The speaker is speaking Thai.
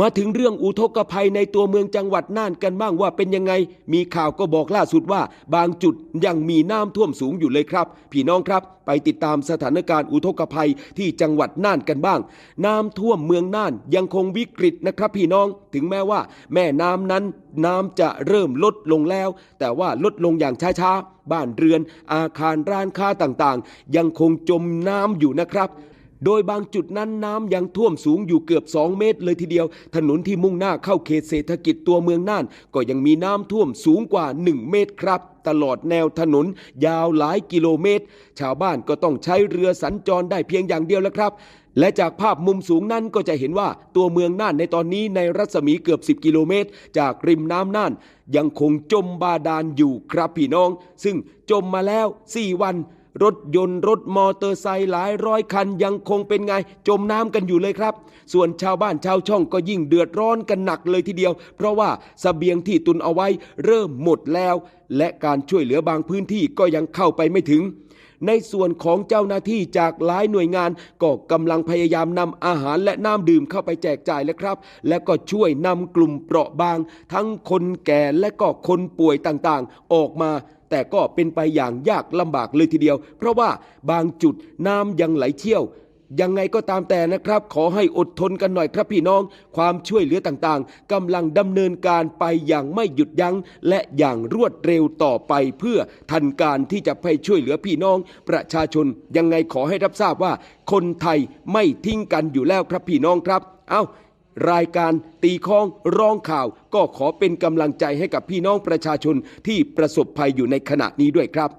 มาถึงเรื่องอุทกภัยในตัวเมืองจังหวัดน่านกันบ้างว่าเป็นยังไง มีข่าวก็บอกล่าสุดว่า บางจุดยังมีน้ำท่วมสูงอยู่เลยครับ พี่น้องครับ ไปติดตามสถานการณ์อุทกภัยที่จังหวัดน่านกันบ้าง น้ำท่วมเมืองน่านยังคงวิกฤตนะครับ พี่น้องถึงแม้ว่า แม่น้ำนั้นน้ำจะเริ่มลดลงแล้ว แต่ว่าลดลงอย่างช้าๆ บ้านเรือน อาคารร้านค้าต่างๆ ยังคงจมน้ำอยู่นะครับ โดยบางจุดนั้นน้ำยังท่วมสูงอยู่เกือบ 2 เมตรเลยทีเดียว ถนนที่มุ่งหน้าเข้าเขตเศรษฐกิจตัวเมืองน่าน ก็ยังมีน้ำท่วมสูงกว่า 1 เมตรครับ ตลอดแนวถนนยาวหลายกิโลเมตร ชาวบ้านก็ต้องใช้เรือสัญจรได้เพียงอย่างเดียวแล้วครับและจากภาพมุมสูงนั้นก็จะเห็นว่าตัวเมืองน่านในตอนนี้ในรัศมีเกือบ 10 กิโลเมตร จากริมน้ำน่าน ยังคงจมบาดาลอยู่ครับพี่น้อง ซึ่งจมมาแล้ว 4 วัน รถยนต์รถมอเตอร์ไซค์หลายร้อยคันยังคงเป็นไงจมน้ำกันอยู่เลยครับ ส่วนชาวบ้านชาวช่องก็ยิ่งเดือดร้อนกันหนักเลยทีเดียว เพราะว่าสเสบียงที่ตุนเอาไว้เริ่มหมดแล้ว และการช่วยเหลือบางพื้นที่ก็ยังเข้าไปไม่ถึง ในส่วนของเจ้าหน้าที่จากหลายหน่วยงาน ก็กำลังพยายามนำอาหารและน้ำดื่มเข้าไปแจกจ่ายแล้วครับ และก็ช่วยนำกลุ่มเปราะบาง ทั้งคนแก่และก็คนป่วยต่างๆ ออกมา แต่ก็เป็นไปอย่างยากลำบากเลยทีเดียว เพราะว่าบางจุดน้ำยังไหลเชี่ยวยังไงก็ตามแต่นะครับ ขอให้อดทนกันหน่อยครับพี่น้อง ความช่วยเหลือต่างๆกำลังดำเนินการไปอย่างไม่หยุดยัง้ง และอย่างรวดเร็วต่อไปเพื่อทันการที่จะไปช่วยเหลือพี่น้อง ประชาชนยังไงขอให้รับทราบว่า คนไทยไม่ทิ้งกันอยู่แล้วครับพี่น้องครับ เอา้า รายการตีคองร้องข่าว ก็ขอเป็นกำลังใจให้กับพี่น้องประชาชนที่ประสบภัยอยู่ในขณะนี้ด้วยครับ